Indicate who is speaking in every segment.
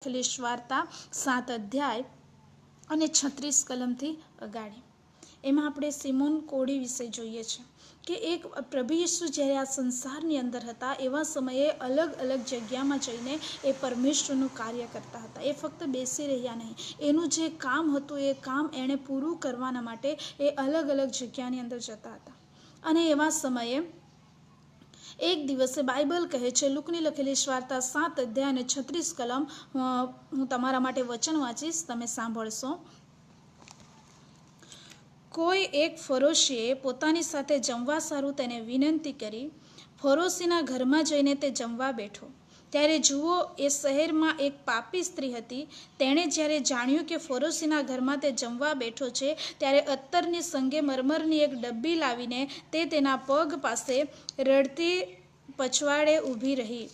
Speaker 1: લખેલી વાર્તા સાત અધ્યાય અને છત્રીસ કલમથી અગાડી. એમાં આપણે સિમોન કોડી વિશે જોઈએ છે કે એક પ્રભુ યીશુ જ્યારે આ સંસારની અંદર હતા, એવા સમયે અલગ અલગ જગ્યામાં જઈને એ પરમેશ્વરનું કાર્ય કરતા હતા. એ ફક્ત બેસી રહ્યા નહીં. એનું જે કામ હતું, એ કામ એણે પૂરું કરવાના માટે એ અલગ અલગ જગ્યાની અંદર જતા હતા. અને એવા સમયે એક દિવસે બાઇબલ કહે છે, લુકની લખેલી વાર્તા સાત અધ્યાય અને છત્રીસ કલમ. હું તમારા માટે વચન વાંચીશ, તમે સાંભળશો. કોઈ એક ફરોશીએ પોતાની સાથે જમવા સારું તેને વિનંતી કરી, ફરોશીના ઘરમાં જઈને તે જમવા બેઠો. ત્યારે જુઓ, એ શહેરમાં એક પાપી સ્ત્રી હતી. તેણે જ્યારે જાણ્યું કે ફરોશીના ઘરમાં તે જમવા બેઠો છે, ત્યારે અત્તરની સંગે મરમરની એક ડબ્બી લાવીને તે તેના પગ પાસે રડતી પછવાડે ઊભી રહી.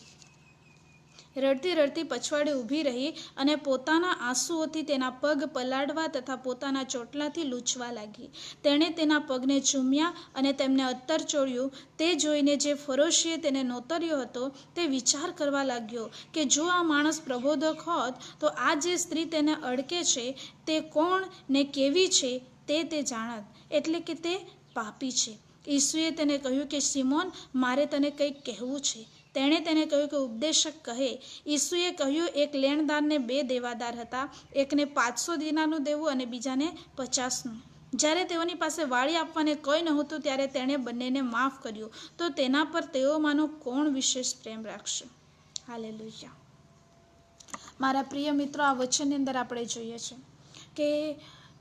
Speaker 1: રડતી રડતી પછવાડે ઊભી રહી અને પોતાના આંસુઓથી તેના પગ પલાળવા તથા પોતાના ચોટલાથી લૂછવા લાગી. તેણે તેના પગને ચૂમ્યા અને તેમને અત્તર ચોળ્યું તે જોઈને જે ફરોશીએ તેને નોતર્યો હતો, તે વિચાર કરવા લાગ્યો કે જો આ માણસ પ્રબોધક હોત, તો આ જે સ્ત્રી તેને અડકે છે, તે કોણ ને કેવી છે તે તે જાણત. એટલે કે તે પાપી છે. ઈસુએ તેને કહ્યું કે, સિમોન, મારે તને કંઈક કહેવું છે. તેણે તેને કહ્યું કે ઉપદેશક કહે, ઈસુએ કહ્યું, એક લેણદારને બે દેવાદાર હતા, એકને પાંચસો દિનારનું દેવું અને બીજાને પચાસનું. જ્યારે તેઓની પાસે વાળી આપવાને કંઈ નહોતું, ત્યારે તેણે બંનેને માફ કર્યું. તો તેના પર તેઓમાંનો કોણ વિશેષ પ્રેમ રાખશે? હાલે મારા પ્રિય મિત્રો, આ વચનની અંદર આપણે જોઈએ છે કે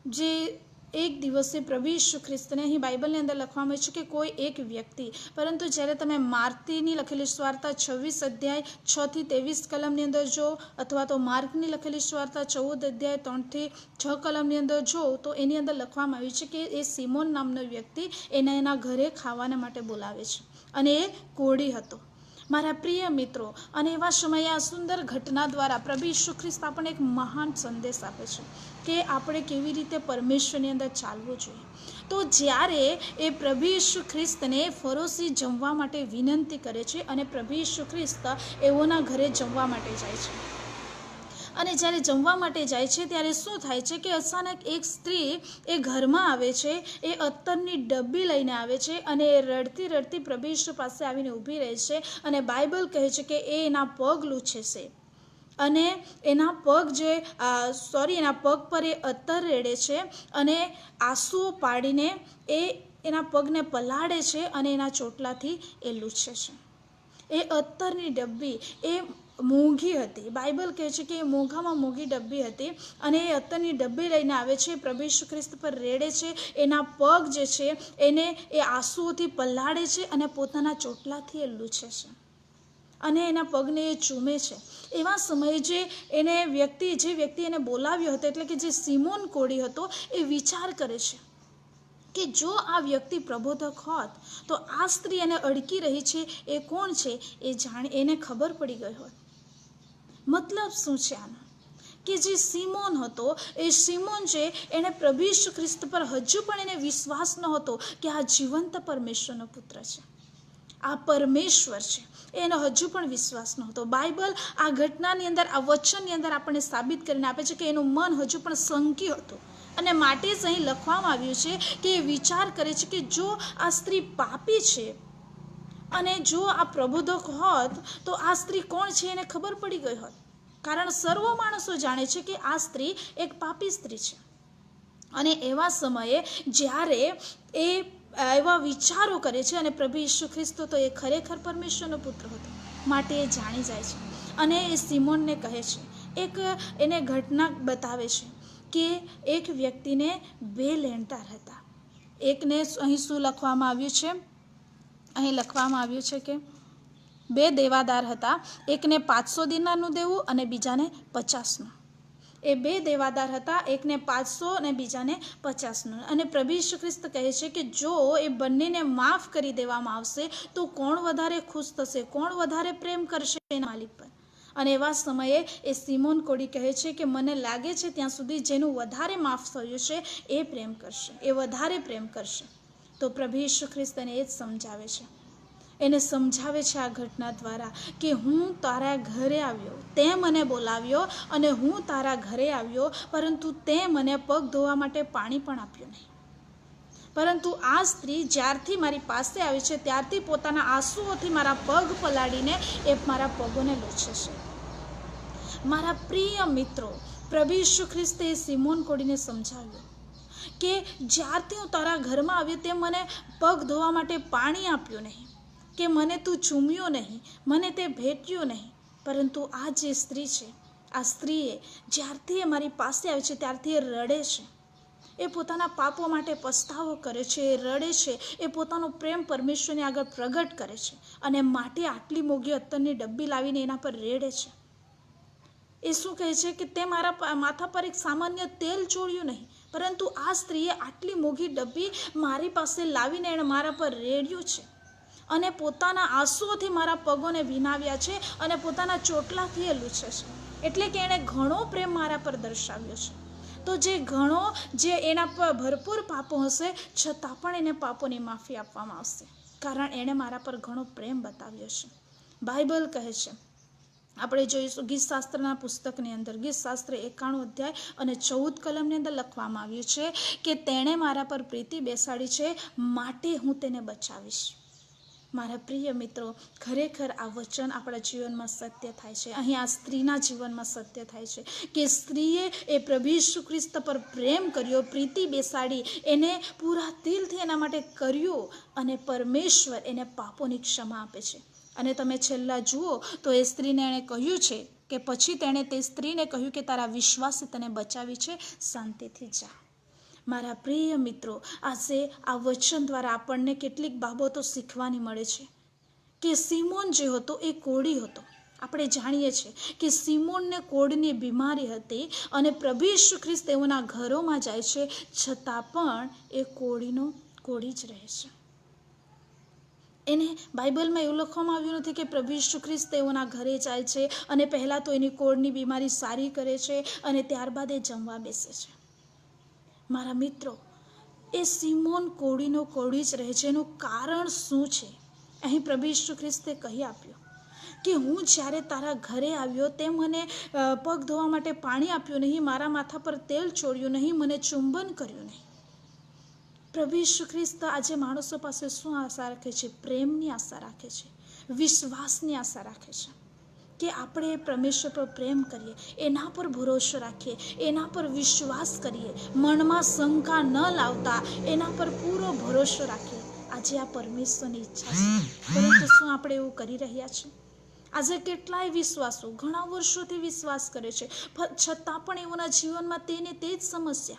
Speaker 1: જે એક દિવસે પ્રભુ ઈસુ ખ્રિસ્તને અહીં બાઇબલની અંદર લખવામાં આવ્યું છે કે કોઈ એક વ્યક્તિ, પરંતુ જ્યારે તમે માર્તીની લખેલી સ્વાર્થા છવ્વીસ અધ્યાય છથી ત્રેવીસ કલમની અંદર જો અથવા તો માર્ગની લખેલી સ્વાર્થા ચૌદ અધ્યાય ત્રણથી છ કલમની અંદર જો તો એની અંદર લખવામાં આવ્યું છે કે એ સિમોન નામનો વ્યક્તિ એને એના ઘરે ખાવાના માટે બોલાવે છે. અને એ કોળી હતો. મારા પ્રિય મિત્રો, અને એવા સમયે આ સુંદર ઘટના દ્વારા પ્રભુ ઈસુ ખ્રિસ્ત આપણને એક મહાન સંદેશ આપે છે કે આપણે કેવી રીતે પરમેશ્વરની અંદર ચાલવું જોઈએ. તો જ્યારે એ પ્રભુ ઈસુ ખ્રિસ્તને ફરોશી જમવા માટે વિનંતી કરે છે અને પ્રભુ ઈસુ ખ્રિસ્ત એઓના ઘરે જમવા માટે જાય છે. અને જ્યારે જમવા માટે જાય છે, ત્યારે શું થાય છે કે અચાનક એક સ્ત્રી એ ઘરમાં આવે છે, એ અત્તરની ડબ્બી લઈને આવે છે અને એ રડતી રડતી પ્રભુ પાસે આવીને ઊભી રહે છે અને બાઇબલ કહે છે કે એ એના પગ લૂછે છે. અને એના પગ જે સોરી, એના પગ પર એ અત્તર રેડે છે અને આંસુઓ પાડીને એ એના પગને પલાળે છે અને એના ચોટલાથી એ લૂછે છે. એ અત્તરની ડબ્બી. એ મોંઘી હતી. બાઇબલ કહે છે કે એ મોંઘામાં મોંઘી ડબ્બી હતી અને એ અત્તરની ડબ્બી લઈને આવે છે. પ્રભુ ઈસુ ખ્રિસ્ત પર રેડે છે. એના પગ જે છે, એને એ આંસુઓથી પલાળે છે અને પોતાના ચોટલાથી એ લૂછે છે. અને એના પગને એ ચૂમે છે. એવા સમયે જે એને વ્યક્તિ, જે વ્યક્તિ એને બોલાવ્યો હતો, એટલે કે જે સિમોન કોડી હતો, એ વિચાર કરે છે. કે જો આ વ્યક્તિ પ્રબોધક હોત, તો આ સ્ત્રી એને અડકી રહી છે એ કોણ છે એ જાણ એને ખબર પડી ગઈ હોત. મતલબ શું છે આનો? કે જે સિમોન હતો, એ સિમોન છે એણે પ્રભુ ખ્રિસ્ત પર હજુ પણ એને વિશ્વાસ ન હતો કે આ જીવંત પરમેશ્વરનો પુત્ર છે. આ પરમેશ્વર છે એનો હજુ પણ વિશ્વાસ નહોતો. બાઇબલ આ ઘટનાની અંદર, આ વચનની અંદર આપણને સાબિત કરીને આપે છે કે એનું મન હજુ પણ સંકી હતું. અને માટે જ અહીં લખવામાં આવ્યું છે કે એ વિચાર કરે છે કે જો આ સ્ત્રી પાપી છે અને જો આ પ્રબોધક હોત, તો આ સ્ત્રી કોણ છે એને ખબર પડી ગઈ હોત. કારણ સર્વ માણસો જાણે છે કે આ સ્ત્રી એક પાપી સ્ત્રી છે. અને એવા સમયે જ્યારે એ એવા વિચારો કરે છે અને પ્રભુ ઈસુ ખ્રિસ્તો તો એ ખરેખર પરમેશ્વરનો પુત્ર હતો, માટે એ જાણી જાય છે. અને એ સિમોનને કહે છે. એક એને ઘટના બતાવે છે. કે એક વ્યક્તિને બે લેણદાર હતા એકને અહીં શું લખવામાં આવ્યું છે? અહીં લખવામાં આવ્યું છે કે બે દેવાદાર હતા. એકને પાંચસો દિનારનું દેવું અને બીજાને પચાસનું. એ બે દેવાદાર હતા. એકને પાંચસો અને બીજાને પચાસનું. અને પ્રભુ ઈસુ ખ્રિસ્ત કહે છે કે જો એ બંનેને માફ કરી દેવામાં આવશે, તો કોણ વધારે ખુશ થશે? કોણ વધારે પ્રેમ કરશે? એના માલિક પર. અને એવા સમયે એ સિમોન કોડી કહે છે કે મને લાગે છે ત્યાં સુધી જેનું વધારે માફ થયું છે, એ પ્રેમ કરશે. એ વધારે પ્રેમ કરશે. તો પ્રભુ ઈસુ ખ્રિસ્ત એ જ સમજાવે છે. એને સમજાવે છે આ ઘટના દ્વારા કે હું તારા ઘરે આવ્યો, તે મને બોલાવ્યો અને હું તારા ઘરે આવ્યો, પરંતુ તે મને પગ ધોવા માટે પાણી પણ આપ્યું નહીં. પરંતુ આ સ્ત્રી જ્યારથી મારી પાસે આવી છે, ત્યારથી પોતાના આંસુઓથી મારા પગ પલાળીને એ મારા પગોને લૂછે છે. મારા પ્રિય મિત્રો, પ્રભુ ઈસુ ખ્રિસ્તે સિમોન કોડીને સમજાવ્યું કે જ્યારથી હું તારા ઘરમાં આવ્યો તે મને પગ ધોવા માટે પાણી આપ્યું નહીં, કે મને તું ચૂમ્યો નહીં, મને તે ભેટ્યો નહીં. પરંતુ આ જે સ્ત્રી છે, આ સ્ત્રીએ જ્યારથી એ મારી પાસે આવે છે, ત્યારથી એ રડે છે. એ પોતાના પાપો માટે પસ્તાવો કરે છે, એ રડે છે, એ પોતાનો પ્રેમ પરમેશ્વરને આગળ પ્રગટ કરે છે અને માટે આટલી મોંઘી અત્તરની ડબ્બી લાવીને એના પર રેડે છે. એ શું કહે છે કે તે મારા માથા પર એક સામાન્ય તેલ ચોળ્યું નહીં, પરંતુ આ સ્ત્રીએ આટલી મોંઘી ડબ્બી મારી પાસે લાવીને એણે મારા પર રેડ્યું છે અને પોતાના આંસુઓથી મારા પગોને વિનાવ્યા છે અને પોતાના ચોટલાથી એ લૂછે છે. એટલે કે એણે ઘણો પ્રેમ મારા પર દર્શાવ્યો છે. તો જે ઘણો જે એના પર ભરપૂર પાપો હશે, છતાં પણ એને પાપોની માફી આપવામાં આવશે. કારણ એણે મારા પર ઘણો પ્રેમ બતાવ્યો છે. બાઇબલ કહે છે, આપણે જોઈશું ગીત શાસ્ત્રના પુસ્તકની અંદર ગીત શાસ્ત્ર એકાણું અધ્યાય અને ચૌદ કલમની અંદર લખવામાં આવ્યું છે કે તેણે મારા પર પ્રીતિ બેસાડી છે, માટે હું તેને બચાવીશ. મારા પ્રિય મિત્રો, ખરેખર આ વચન આપણા જીવનમાં સત્ય થાય છે. અહીં આ સ્ત્રીના જીવનમાં સત્ય થાય છે કે સ્ત્રીએ એ પ્રભુ ઈસુ ખ્રિસ્ત પર પ્રેમ કર્યો, પ્રીતિ બેસાડી, એને પૂરા દિલથી એના માટે કર્યું અને પરમેશ્વર એને પાપોની ક્ષમા આપે છે. અને તમે છેલ્લા જુઓ તો એ સ્ત્રીને એણે કહ્યું છે કે પછી તેણે તે સ્ત્રીને કહ્યું કે તારા વિશ્વાસે તને બચાવી છે, શાંતિથી જા. મારા પ્રિય મિત્રો, આજે આ વચન દ્વારા આપણને કેટલીક બાબતો શીખવાની મળે છે. કે સિમોન જે હતો એ કોળી હતો. આપણે જાણીએ છીએ કે સિમોનને કોળની બીમારી હતી અને પ્રભુ ઈસુ ખ્રિસ્ત તેઓના ઘરોમાં જાય છે, છતાં પણ એ કોળીનો, કોળી જ રહે છે. એને બાઇબલમાં એવું લખવામાં આવ્યું નથી કે પ્રભુ ઈસુ ખ્રિસ્ત તેઓના ઘરે જાય છે અને પહેલાં તો એની કોળની બીમારી સારી કરે છે અને ત્યારબાદ એ જમવા બેસે છે. મારા મિત્રો, એ સિમોન કોળીનો કોળી જ રહે છે. કારણ શું છે? અહીં પ્રભુ ઈસુ ખ્રિસ્તે કહી આપ્યું કે હું જ્યારે તારા ઘરે આવ્યો, તે મને પગ ધોવા માટે પાણી આપ્યું નહીં, મારા માથા પર તેલ છોડ્યું નહીં, મને ચુંબન કર્યું નહીં. પ્રભુ ઈસુ ખ્રિસ્ત આજે માણસો પાસે શું આશા રાખે છે? પ્રેમની આશા રાખે છે. વિશ્વાસની આશા રાખે છે. કે આપણે પરમેશ્વર પર પ્રેમ કરીએ, એના પર ભરોસો રાખીએ, એના પર વિશ્વાસ કરીએ, મનમાં શંકા ન લાવતા, એના પર પૂરો ભરોસો રાખીએ. આજે આ પરમેશ્વરની ઈચ્છા છે. પરંતુ શું આપણે એવું કરી રહ્યા છીએ? આજે કેટલાય વિશ્વાસો ઘણા વર્ષોથી વિશ્વાસ કરે છે. છતાં પણ એઓના જીવનમાં તેને તે જ સમસ્યા.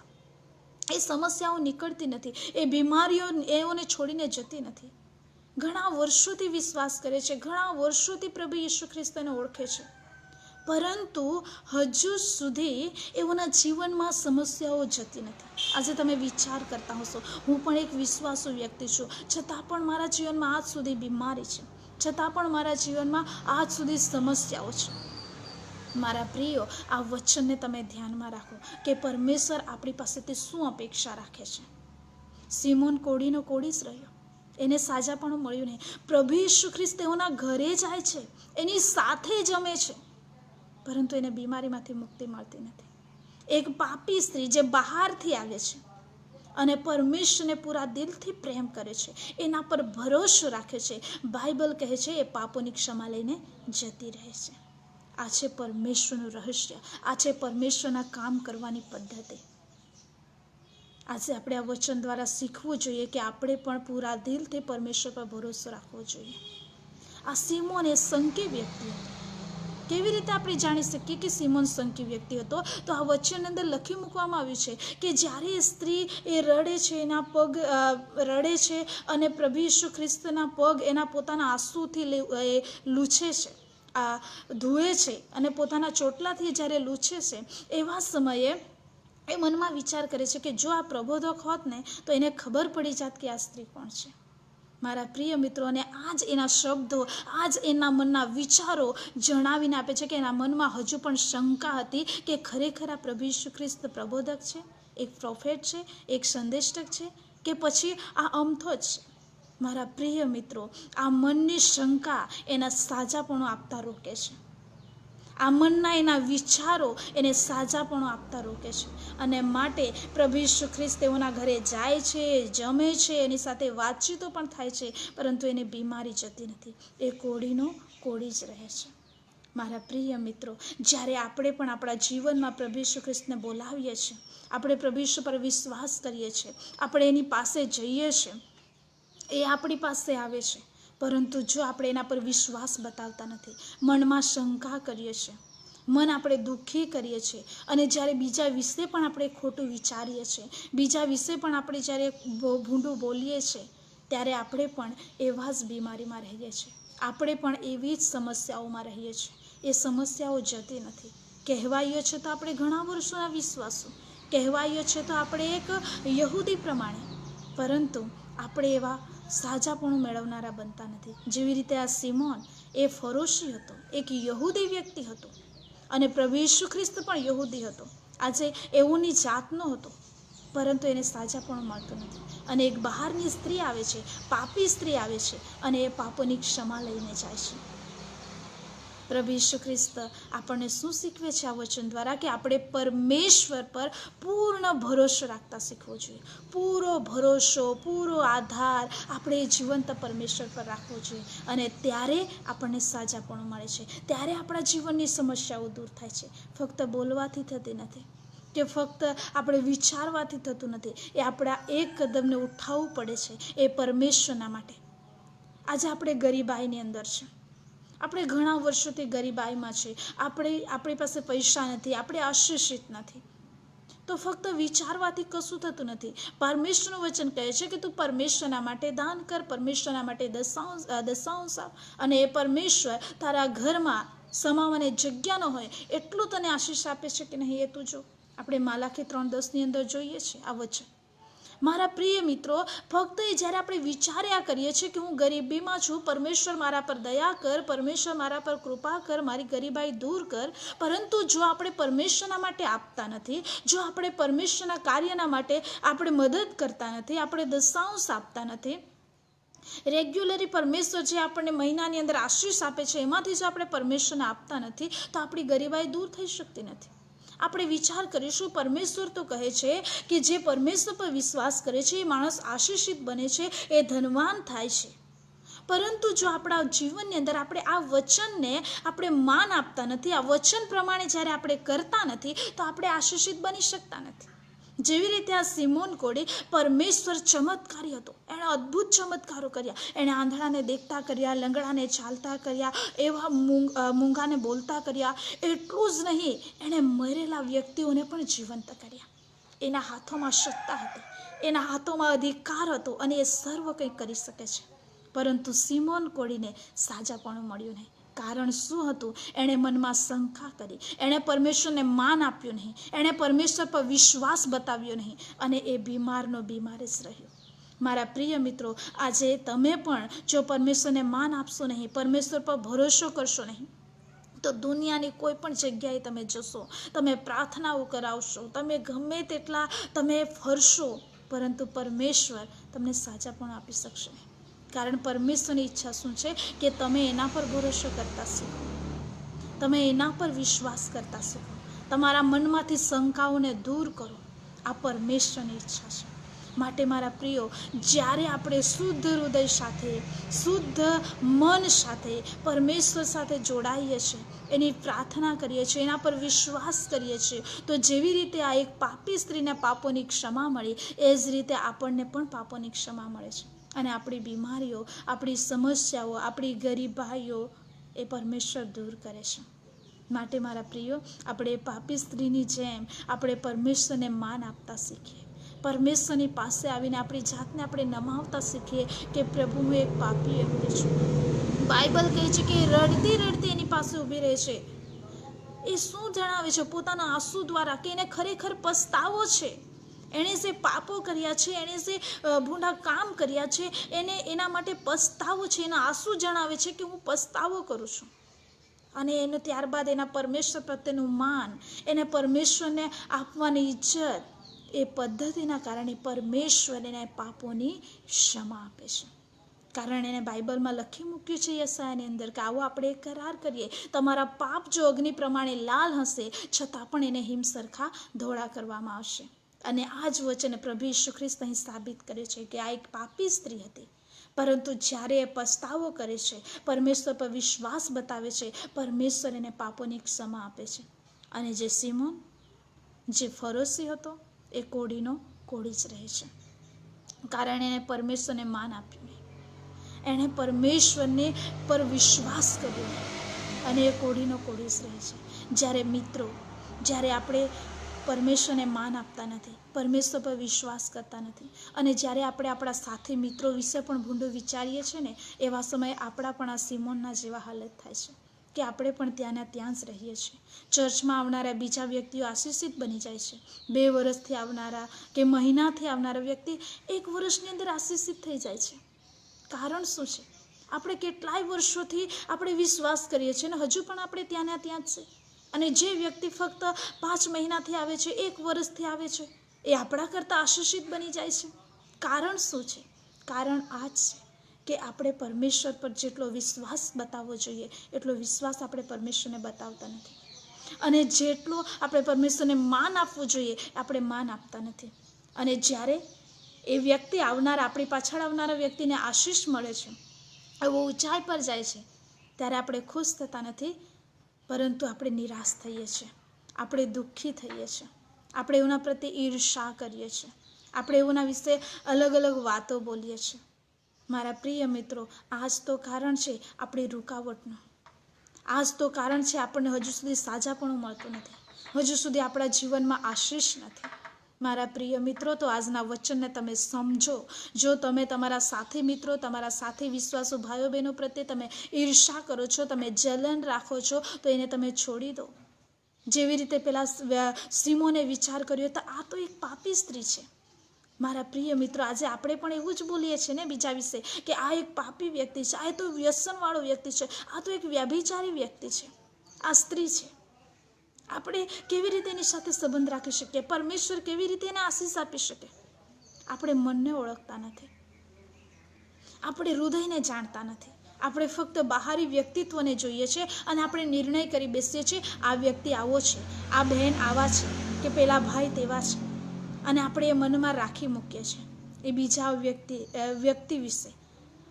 Speaker 1: એ સમસ્યાઓ નીકળતી નથી. એ બીમારીઓ એઓને છોડીને જતી નથી. ઘણા વર્ષોથી વિશ્વાસ કરે છે, ઘણા વર્ષોથી પ્રભુ યીશુ ખ્રિસ્તને ઓળખે છે. પરંતુ હજુ સુધી એઓના જીવનમાં સમસ્યાઓ જતી નથી. આજે તમે વિચાર કરતા હશો, હું પણ એક વિશ્વાસુ વ્યક્તિ છું. છતાં પણ મારા જીવનમાં આજ સુધી બીમારી છે. છતાં પણ મારા જીવનમાં આજ સુધી સમસ્યાઓ છે. મારા પ્રિયો, આ વચનને તમે ધ્યાનમાં રાખો કે પરમેશ્વર આપણી પાસેથી શું અપેક્ષા રાખે છે. સિમોન કોડીનો કોડી જ રહ્યો. એને સાજા પણ મળ્યું નહીં. પ્રભુ ઈસુ ખ્રિસ્ત તેઓના ઘરે જાય છે. એની સાથે જમે છે. પરંતુ એને બીમારીમાંથી મુક્તિ મળતી નથી. એક પાપી સ્ત્રી જે બહારથી આવે છે અને પરમેશ્વરને પૂરા દિલથી પ્રેમ કરે છે, એના પર ભરોસો રાખે છે. બાઇબલ કહે છે, એ પાપોની ક્ષમા લઈને જતી રહે છે. આ છે પરમેશ્વરનું રહસ્ય. આ છે પરમેશ્વરના કામ કરવાની પદ્ધતિ. આજે આપણે આ વચન દ્વારા શીખવું જોઈએ કે આપણે પણ પૂરા દિલથી પરમેશ્વર પર ભરોસો રાખવો જોઈએ. આ સિમોન એ સંકી વ્યક્તિ હતો. કેવી રીતે આપણે જાણી શકીએ કે સિમોન સંકી વ્યક્તિ હતો? તો આ વચનની અંદર લખી મૂકવામાં આવ્યું છે કે જ્યારે એ સ્ત્રી એ રડે છે, એના પગ રડે છે અને પ્રભુ ઈસુ ખ્રિસ્તના પગ એના પોતાના આંસુથી એ લૂછે છે, આ, ધુએ છે અને પોતાના ચોટલાથી જ્યારે લૂછે છે, એવા સમયે એ મનમાં વિચાર કરે છે કે જો આ પ્રબોધક હોત ને, તો એને ખબર પડી જાત કે આ સ્ત્રી કોણ છે. મારા પ્રિય મિત્રોને આજ એના શબ્દો આ જ એના મનના વિચારો જણાવીને આપે છે કે એના મનમાં હજુ પણ શંકા હતી કે ખરેખર આ પ્રભુ ઈસુ ખ્રિસ્ત પ્રબોધક છે, એક પ્રોફેટ છે, એક સંદેશક છે કે પછી આ અમથો જ છે? મારા પ્રિય મિત્રો, આ મનની શંકા એના સાજાપણું આપતા રોકે છે. આ મનના એના વિચારો એને સાજાપણું આપતા રોકે છે. અને માટે પ્રભુ ઈસુ ખ્રિસ્ત તેઓના ઘરે જાય છે, જમે છે, એની સાથે વાતચીતો પણ થાય છે, પરંતુ એને બીમારી જતી નથી. એ કોળીનો કોળી જ રહે છે. મારા પ્રિય મિત્રો, જ્યારે આપણે પણ આપણા જીવનમાં પ્રભુ ઈસુ ખ્રિસ્તને બોલાવીએ છીએ, આપણે પ્રભુ ઈસુ પર વિશ્વાસ કરીએ છીએ, આપણે એની પાસે જઈએ છીએ, એ આપણી પાસે આવે છે. પરંતુ જો આપણે એના પર વિશ્વાસ બતાવતા નથી, મનમાં શંકા કરીએ છીએ, મન આપણે દુઃખી કરીએ છીએ, અને જ્યારે બીજા વિશે પણ આપણે ખોટું વિચારીએ છીએ, બીજા વિશે પણ આપણે જ્યારે ભૂંડું બોલીએ છીએ, ત્યારે આપણે પણ એવા જ બીમારીમાં રહીએ છીએ. આપણે પણ એવી જ સમસ્યાઓમાં રહીએ છીએ. એ સમસ્યાઓ જતી નથી. કહેવાયો છે તો આપણે ઘણા વર્ષોના વિશ્વાસો. કહેવાઈએ છે તો આપણે એક યહૂદી પ્રમાણે. પરંતુ આપણે એવા સાજાપણું મેળવનારા બનતા નથી. જેવી રીતે આ સિમોન એ ફરોશી હતો, એક યહૂદી વ્યક્તિ હતો અને પ્રભુ ઈસુ ખ્રિસ્ત પણ યહૂદી હતો. આજે એવુંની જાતનો હતો પરંતુ એને સાજાપણું મળતું નથી. અને એક બહારની સ્ત્રી આવે છે, પાપી સ્ત્રી આવે છે અને એ પાપોની ક્ષમા લઈને જાય છે. પ્રભુ ઈસુ ખ્રિસ્ત આપણને શું શીખવે છે આ વચન દ્વારા કે આપણે પરમેશ્વર પર પૂર્ણ ભરોસો રાખતા શીખવો જોઈએ. પૂરો ભરોસો, પૂરો આધાર આપણે જીવંત પરમેશ્વર પર રાખવો જોઈએ. અને ત્યારે આપણને સાજાપણું મળે છે. ત્યારે આપણા જીવનની સમસ્યાઓ દૂર થાય છે. ફક્ત બોલવાથી થતી નથી કે ફક્ત આપણે વિચારવાથી થતું નથી. એ આપણા એક કદમને ઉઠાવવું પડે છે એ પરમેશ્વરના માટે. આજે આપણે ગરીબાઈની અંદર છે. આપણે ઘણા વર્ષોથી ગરીબાઈમાં છે. આપણે, આપણી પાસે પૈસા નથી, આપણે આશીષિત નથી. તો ફક્ત વિચારવાથી કશું થતું નથી. પરમેશ્વરનું વચન કહે છે કે તું પરમેશ્વરના માટે દાન કર, પરમેશ્વરના માટે દશાંશ દશાંશ આપ. અને એ પરમેશ્વર તારા ઘરમાં સમાવવાની જગ્યા ન હોય, એટલું તને આશીષ આપે છે કે નહીં એ તું જો. આપણે માલાખી ત્રણ દસની અંદર જોઈએ છે આ વચન. મારા પ્રિય મિત્રો, ફક્ત એ જ્યારે આપણે વિચાર્યા કરીએ છીએ કે હું ગરીબીમાં છું, પરમેશ્વર મારા પર દયા કર, પરમેશ્વર મારા પર કૃપા કર, મારી ગરીબાઈ દૂર કર, પરંતુ જો આપણે પરમેશ્વરના માટે આપતા નથી, જો આપણે પરમેશ્વરના કાર્યના માટે આપણે મદદ કરતા નથી, આપણે દશાંશ આપતા નથી, રેગ્યુલરી પરમેશ્વર જે આપણને મહિનાની અંદર આશીષ આપે છે, એમાંથી જો આપણે પરમેશ્વરને આપતા નથી, તો આપણી ગરીબાઈ દૂર થઈ શકતી નથી. આપણે વિચાર કરીશું. પરમેશ્વર તો કહે છે કે જે પરમેશ્વર પર વિશ્વાસ કરે છે, એ માણસ આશીષિત બને છે, એ ધનવાન થાય છે. પરંતુ જો આપણા જીવનની અંદર આપણે આ વચનને આપણે માન આપતા નથી, આ વચન પ્રમાણે જ્યારે આપણે કરતા નથી, તો આપણે આશીષિત બની શકતા નથી. જેવી રીતે આ સિમોન કોડી પરમેશ્વર ચમત્કારી હતો. એણે અદ્ભુત ચમત્કારો કર્યા. એણે આંધળાને દેખતા કર્યા, લંગડાને ચાલતા કર્યા, એવા મૂંગાને બોલતા કર્યા. એટલું જ નહીં, એણે મરેલા વ્યક્તિઓને પણ જીવંત કર્યા. એના હાથોમાં સત્તા હતી. એના હાથોમાં અધિકાર હતો અને એ સર્વ કંઈ કરી શકે છે. પરંતુ સિમોન કોડીને સાજાપણું મળ્યું નહીં. કારણ શું હતું? એણે મનમાં શંકા કરી. એણે પરમેશ્વરને માન આપ્યું નહીં. એણે પરમેશ્વર પર વિશ્વાસ બતાવ્યો નહીં અને એ બીમારનો બીમાર જ રહ્યો. મારા પ્રિય મિત્રો, આજે તમે પણ જો પરમેશ્વરને માન આપશો નહીં, પરમેશ્વર પર ભરોસો કરશો નહીં, તો દુનિયાની કોઈ પણ જગ્યાએ તમે જશો, તમે પ્રાર્થનાઓ કરાવશો, તમે ગમે તેટલા તમે ફરશો, પરંતુ પરમેશ્વર તમને સાચાપણું આપી શકશે નહીં. કારણ પરમેશ્વરની ઈચ્છા શું છે કે તમે એના પર ભરોસો કરતા શીખો. તમે એના પર વિશ્વાસ કરતા શીખો. તમારા મનમાંથી શંકાઓને દૂર કરો. આ પરમેશ્વરની ઈચ્છા છે. માટે મારા પ્રિયો, જ્યારે આપણે શુદ્ધ હૃદય સાથે, શુદ્ધ મન સાથે પરમેશ્વર સાથે જોડાઈએ છીએ, એની પ્રાર્થના કરીએ છીએ, એના પર વિશ્વાસ કરીએ છીએ, તો જેવી રીતે આ એક પાપી સ્ત્રીને પાપોની ક્ષમા મળી, એ જ રીતે આપણને પણ પાપોની ક્ષમા મળે છે. અને આપણી બીમારીઓ, આપણી સમસ્યાઓ, આપણી ગરીબાઈઓ એ પરમેશ્વર દૂર કરે છે. માટે મારા પ્રિયો, આપણે પાપી સ્ત્રીની જેમ આપણે પરમેશ્વરને માન આપતા શીખીએ. પરમેશ્વરની પાસે આવીને આપણી જાતને આપણે નમાવતા શીખીએ કે પ્રભુ, હું એક પાપી એમને છું. બાઇબલ કહે છે કે રડતી રડતી એની પાસે ઊભી રહે છે. એ શું જણાવે છે? પોતાના આંસુ દ્વારા કે એને ખરેખર પસ્તાવો છે? એણે જે પાપો કર્યા છે, એણે જે ભૂંડા કામ કર્યા છે, એને, એના માટે પસ્તાવો છે, એના આંસુ જણાવે છે કે હું પસ્તાવો કરું છું. અને એનું ત્યારબાદ એના પરમેશ્વર પ્રત્યેનું માન, એને પરમેશ્વરને આપવાની ઇજ્જત, એ પદ્ધતિના કારણે પરમેશ્વર એના પાપોની ક્ષમા આપે છે. કારણ એને બાઇબલમાં લખી મૂક્યું છે યસાયાની અંદર કે આવો આપણે કરાર કરીએ. તમારા પાપ જો અગ્નિ પ્રમાણે લાલ હશે, છતાં પણ એને હિમ સરખા ધોળા કરવામાં આવશે. અને આ જ વચન પ્રભુ ઈસુ ખ્રિસ્ત અહીં સાબિત કરે છે કે આ એક પાપી સ્ત્રી હતી. પરંતુ જ્યારે એ પસ્તાવો કરે છે, પરમેશ્વર પર વિશ્વાસ બતાવે છે, પરમેશ્વર એને પાપોની ક્ષમા આપે છે. અને જે સિમોન, જે ફરોસી હતો, એ કોડીનો કોડી જ રહે છે. કારણ એણે પરમેશ્વરને માન આપ્યું નહીં. એણે પરમેશ્વરને પર વિશ્વાસ કર્યો અને એ કોડીનો કોડી જ રહે છે. જ્યારે મિત્રો, જ્યારે આપણે પરમેશ્વરને માન આપતા નથી, પરમેશ્વર પર વિશ્વાસ કરતા નથી. અને જ્યારે આપણે આપણા સાથી મિત્રો વિશે પણ ભૂંડું વિચારીએ છીએ ને, એવા સમયે આપણા પણ આ સિમોનના જેવા હાલત થાય છે, કે આપણે પણ ત્યાંના ત્યાં જ રહીએ છીએ. ચર્ચમાં આવનારા બીજા વ્યક્તિઓ આશીષિત બની જાય છે. બે વર્ષથી આવનારા કે મહિનાથી આવનારા વ્યક્તિ એક વર્ષની અંદર આશીષિત થઈ જાય છે. કારણ શું છે? આપણે કેટલાય વર્ષોથી આપણે વિશ્વાસ કરીએ છીએ અને હજુ પણ આપણે ત્યાંના ત્યાં જ છે. અને જે વ્યક્તિ ફક્ત પાંચ મહિનાથી આવે છે, એક વર્ષથી આવે છે, એ આપણા કરતાં આશીષિત બની જાય છે. કારણ શું છે? કારણ આ જ છે કે આપણે પરમેશ્વર પર જેટલો વિશ્વાસ બતાવવો જોઈએ, એટલો વિશ્વાસ આપણે પરમેશ્વરને બતાવતા નથી. અને જેટલો આપણે પરમેશ્વરને માન આપવું જોઈએ, આપણે માન આપતા નથી. અને જ્યારે એ વ્યક્તિ આવનાર, આપણી પાછળ આવનારા વ્યક્તિને આશીષ મળે છે, એવો ઊંચાઈ પર જાય છે, ત્યારે આપણે ખુશ થતા નથી પરંતુ આપણે નિરાશ થઈએ છીએ. આપણે દુઃખી થઈએ છીએ. આપણે એના પ્રત્યે ઈર્ષા કરીએ છીએ. આપણે એઓના વિશે અલગ અલગ વાતો બોલીએ છીએ. મારા પ્રિય મિત્રો આ જ તો કારણ છે આપણી રૂકાવટનું. આ જ તો કારણ છે આપણને હજુ સુધી સાજાપણું મળતું નથી. હજુ સુધી આપણા જીવનમાં આશીષ નથી. મારા પ્રિય મિત્રો, તો આજના વચનને તમે સમજો. જો તમે તમારા સાથી મિત્રો, તમારા સાથી વિશ્વાસુ ભાઈઓ બહેનો પ્રત્યે તમે ઈર્ષા કરો છો, તમે જલન રાખો છો, તો એને તમે છોડી દો. જેવી રીતે પેલા સિમોને વિચાર કર્યો, તો આ તો એક પાપી સ્ત્રી છે. મારા પ્રિય મિત્રો, આજે આપણે પણ એવું જ બોલીએ છીએ ને બીજા વિશે, કે આ એક પાપી વ્યક્તિ છે, આ તો વ્યસનવાળો વ્યક્તિ છે, આ તો એક વ્યભિચારી વ્યક્તિ છે. આ સ્ત્રી છે. આપણે કેવી રીતે એની સાથે સંબંધ રાખી શકીએ? પરમેશ્વર કેવી રીતે એને આશીષ આપી શકે? આપણે મનને ઓળખતા નથી. આપણે હૃદયને જાણતા નથી. આપણે ફક્ત બહારી વ્યક્તિત્વને જોઈએ છે અને આપણે નિર્ણય કરી બેસીએ છીએ, આ વ્યક્તિ આવો છે, આ બહેન આવા છે કે પેલા ભાઈ તેવા છે. અને આપણે એ મનમાં રાખી મૂકીએ છીએ એ બીજા વ્યક્તિ વ્યક્તિ વિશે.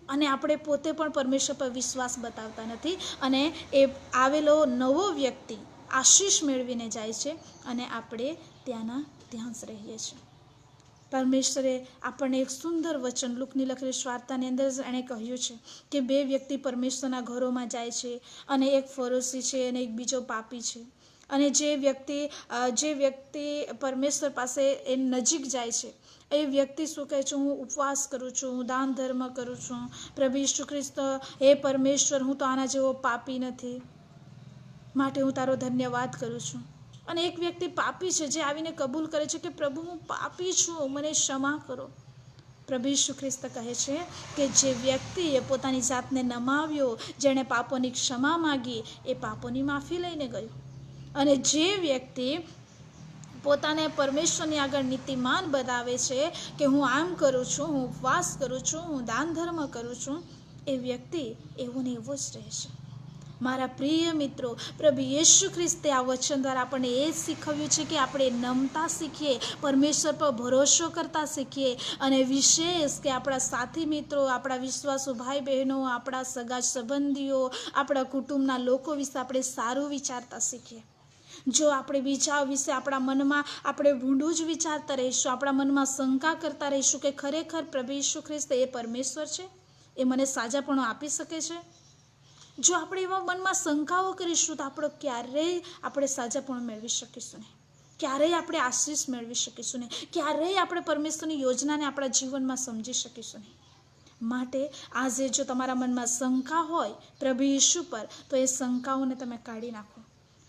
Speaker 1: અને આપણે પોતે પણ પરમેશ્વર પર વિશ્વાસ બતાવતા નથી અને એ આવેલો નવો વ્યક્તિ આશીષ મેળવીને જાય છે અને આપણે ત્યાંના ત્યાં રહીએ છીએ. પરમેશ્વરે આપણને એક સુંદર વચન લુકની લખેલી વાર્તાની અંદર એણે કહ્યું છે કે બે વ્યક્તિ પરમેશ્વરના ઘરોમાં જાય છે અને એક ફરોશી છે અને એક બીજો પાપી છે. અને જે વ્યક્તિ જે વ્યક્તિ પરમેશ્વર પાસે એ નજીક જાય છે, એ વ્યક્તિ શું કહે છે? હું ઉપવાસ કરું છું, હું દાન ધર્મ કરું છું. પ્રભુ ઈસુ ખ્રિસ્ત, હે પરમેશ્વર, હું તો આના જેવો પાપી નથી. માટે હું તારો ધન્યવાદ કરું છું. અને એક વ્યક્તિ પાપી છે જે આવીને કબૂલ કરે છે કે, પ્રભુ, હું પાપી છું, મને ક્ષમા કરો. પ્રભુ ઈસુ ખ્રિસ્ત કહે છે કે, જે વ્યક્તિએ પોતાની જાતને નમાવ્યો, જેણે પાપોની ક્ષમા માગી, એ પાપોની માફી લઈને ગયો. અને જે વ્યક્તિ પોતાને પરમેશ્વરની આગળ નીતિમાન બતાવે છે કે, હું આમ કરું છું, હું ઉપવાસ કરું છું, હું દાન ધર્મ કરું છું, એ વ્યક્તિ એવો ને એવો જ રહે છે. મારા પ્રિય મિત્રો, પ્રભુ યેશુ ખ્રિસ્તે આ વચન દ્વારા આપણને એ જ શીખવ્યું છે કે આપણે નમતા શીખીએ, પરમેશ્વર પર ભરોસો કરતા શીખીએ અને વિશેષ કે આપણા સાથી મિત્રો, આપણા વિશ્વાસુ ભાઈ બહેનો આપણા સગા સંબંધીઓ, આપણા કુટુંબના લોકો વિશે આપણે સારું વિચારતા શીખીએ. જો આપણે બીજા વિશે આપણા મનમાં આપણે ભૂંડું જ વિચારતા રહીશું, આપણા મનમાં શંકા કરતા રહીશું કે ખરેખર પ્રભુ ઈસુ ખ્રિસ્ત એ પરમેશ્વર છે? એ મને સાજાપણો આપી શકે છે? જો આપણે એવા મનમાં શંકાઓ કરીશું તો આપણો ક્યારેય આપણે સાજાપણ મેળવી શકીશું નહીં. ક્યારેય આપણે આશીષ મેળવી શકીશું નહીં. ક્યારેય આપણે પરમેશ્વરની યોજનાને આપણા જીવનમાં સમજી શકીશું નહીં. માટે આજે જો તમારા મનમાં શંકા હોય પ્રભુ ઈશુ પર, તો એ શંકાઓને તમે કાઢી નાખો.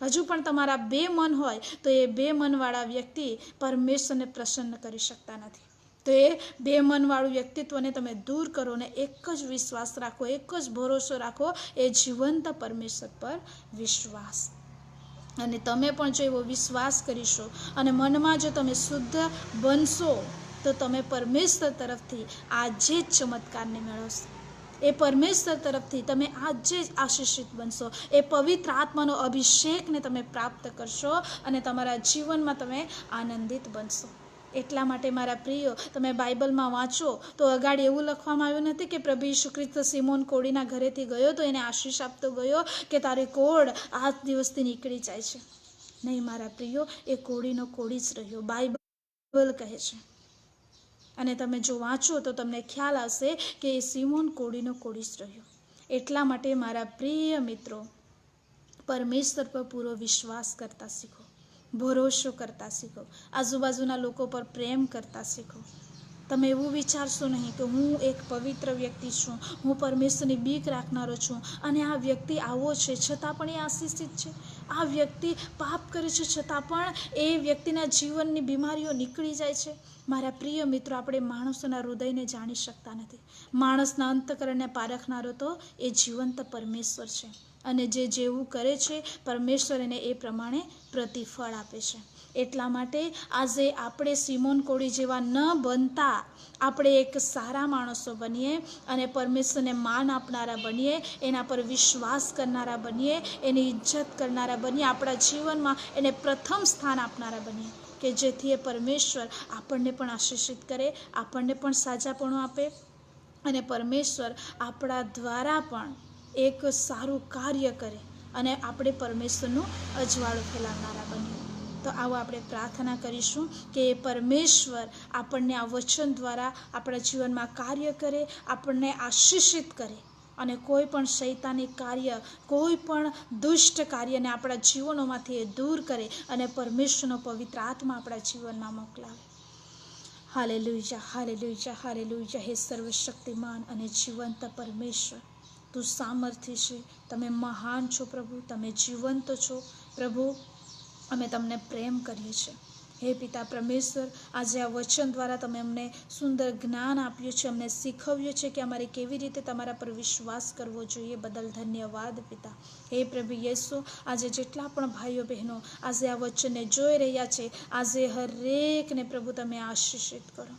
Speaker 1: હજુ પણ તમારા બે મન હોય, તો એ બે મનવાળા વ્યક્તિ પરમેશ્વરને પ્રસન્ન કરી શકતા નથી. તો એ બે મનવાળું વ્યક્તિત્વને તમે દૂર કરો ને એક જ વિશ્વાસ રાખો, એક જ ભરોસો રાખો, એ જીવંત પરમેશ્વર પર વિશ્વાસ. અને તમે પણ જો એવો વિશ્વાસ કરીશો અને મનમાં જો તમે શુદ્ધ બનશો, તો તમે પરમેશ્વર તરફથી આજે જ ચમત્કારને મેળવશો. એ પરમેશ્વર તરફથી તમે આજે જ આશીષિત બનશો. એ પવિત્ર આત્માનો અભિષેકને તમે પ્રાપ્ત કરશો અને તમારા જીવનમાં તમે આનંદિત બનશો. એટલા માટે મારા પ્રિયો, તમે બાઇબલમાં વાંચો. તો અગાડી એવું લખવામાં આવ્યું નથી કે પ્રભુ ઈસુ ખ્રિસ્ત સિમોન કોડીના ઘરેથી ગયો તો એને આશીષ આપતો ગયો કે તારી કોડ આ દિવસથી નીકળી જાય છે. નહીં, મારા પ્રિયો, એ કોડીનો કોડી જ રહ્યો. બાઇબલ કહે છે. અને તમે જો વાંચો તો તમને ખ્યાલ આવશે કે એ સિમોન કોડીનો કોડી જ રહ્યો. એટલા માટે મારા પ્રિય મિત્રો, પરમેશ્વર પર પૂરો વિશ્વાસ કરતા શીખો. ભરોસો કરતા શીખો. આજુબાજુના લોકો પર પ્રેમ કરતા શીખો. તમે એવું વિચારશો નહીં કે હું એક પવિત્ર વ્યક્તિ છું, હું પરમેશ્વરની બીક રાખનારો છું અને આ વ્યક્તિ આવો છે છતાં પણ એ આશીષિત છે. આ વ્યક્તિ પાપ કરે છે છતાં પણ એ વ્યક્તિના જીવનની બીમારીઓ નીકળી જાય છે. મારા પ્રિય મિત્રો, આપણે માણસોના હૃદયને જાણી શકતા નથી. માણસના અંતકરણને પારખનારો તો એ જીવંત પરમેશ્વર છે. અને જે જેવું કરે છે, પરમેશ્વર એને એ પ્રમાણે પ્રતિફળ આપે છે. એટલા માટે આજે આપણે સિમોન કોળી જેવા ન બનતા આપણે એક સારા માણસો બનીએ અને પરમેશ્વરને માન આપનારા બનીએ, એના પર વિશ્વાસ કરનારા બનીએ, એની ઇજ્જત કરનારા બનીએ, આપણા જીવનમાં એને પ્રથમ સ્થાન આપનારા બનીએ કે જેથી એ પરમેશ્વર આપણને પણ આશીષિત કરે, આપણને પણ સાજાપણું આપે અને પરમેશ્વર આપણા દ્વારા પણ એક સારું કાર્ય કરે અને આપણે પરમેશ્વરનું અજવાળું ફેલાવનારા બનીએ. તો આવો આપણે પ્રાર્થના કરીશું કે પરમેશ્વર આપણને આ વચન દ્વારા આપણા જીવનમાં કાર્ય કરે, આપણને આશીષિત કરે અને કોઈ પણ શૈતાનિક કાર્ય, કોઈ પણ દુષ્ટ કાર્યને આપણા જીવનોમાંથી એ દૂર કરે અને પરમેશ્વરનો પવિત્ર આત્મા આપણા જીવનમાં મોકલાવે. હાલે લુઈજા હાલે લુઈજા હાલે લુઈજા હે સર્વશક્તિમાન અને જીવંત પરમેશ્વર. તું સામર્થ્ય છે. તમે મહાન છો પ્રભુ, તમે જીવંત છો પ્રભુ. અમે તમને પ્રેમ કરીએ છીએ. હે પિતા પરમેશ્વર, આજે આ વચન દ્વારા તમે અમને સુંદર જ્ઞાન આપ્યું છે. અમને શીખવ્યું છે કે અમારે કેવી રીતે તમારા પર વિશ્વાસ કરવો જોઈએ. બદલ ધન્યવાદ પિતા. હે પ્રભુ યેસુ, આજે જેટલા પણ ભાઈઓ બહેનો આજે આ વચનને જોઈ રહ્યા છે, આજે હરેકને પ્રભુ તમે આશીષિત કરો.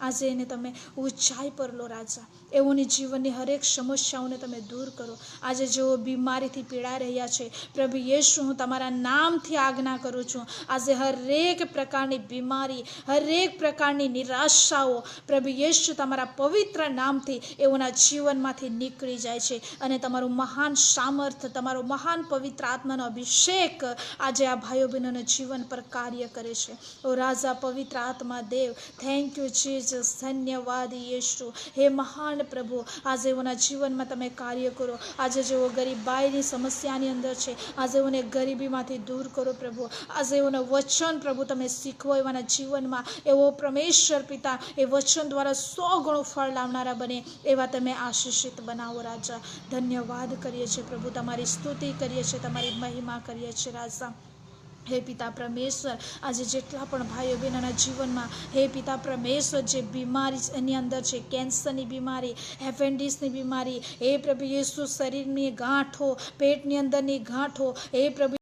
Speaker 1: આજે એને તમે ઊંચાઈ પર લો રાજા. એઓની જીવનની હરેક સમસ્યાઓને તમે દૂર કરો. આજે જેઓ બીમારીથી પીડાઈ રહ્યા છે, પ્રભુ યેશુ, હું તમારા નામથી આજ્ઞા કરું છું. આજે હરેક પ્રકારની બીમારી, હરેક પ્રકારની નિરાશાઓ, પ્રભુ યેશુ તમારા પવિત્ર નામથી એઓના જીવનમાંથી નીકળી જાય છે અને તમારું મહાન સામર્થ, તમારો મહાન પવિત્ર આત્માનો અભિષેક આજે આ ભાઈઓ બહેનોના જીવન પર કાર્ય કરે છે. ઓ રાજા, પવિત્ર આત્મા દેવ થેન્ક યુ જીઝસ ધન્યવાદ યેશુ. હે મહાન પ્રભુ, આજે એઓના જીવનમાં તમે કાર્ય કરો. આજે જેઓ ગરીબાઈની સમસ્યાની અંદર છે, આજે એઓને ગરીબીમાંથી દૂર કરો પ્રભુ. આજે એઓને વચન પ્રભુ તમે શીખવો એવાના જીવનમાં. એવો પરમેશ્વર પિતા, એ વચન દ્વારા સો ગણું ફળ લાવનારા બને, એવા તમે આશીષિત બનાવો રાજા. ધન્યવાદ કરીએ છીએ પ્રભુ. તમારી સ્તુતિ કરીએ છીએ, તમારી મહિમા કરીએ છીએ રાજા. હે પિતા પરમેશ્વર, આજે જેટલા પણ ભાઈઓ બહેનોના જીવનમાં, હે પિતા પરમેશ્વર, જે બીમારી એની અંદર છે, કેન્સરની બીમારી એપેન્ડિસની બીમારી, હે પ્રભુ યેસુ શરીરની ગાંઠો, પેટની અંદરની ગાંઠો, હે પ્રભુ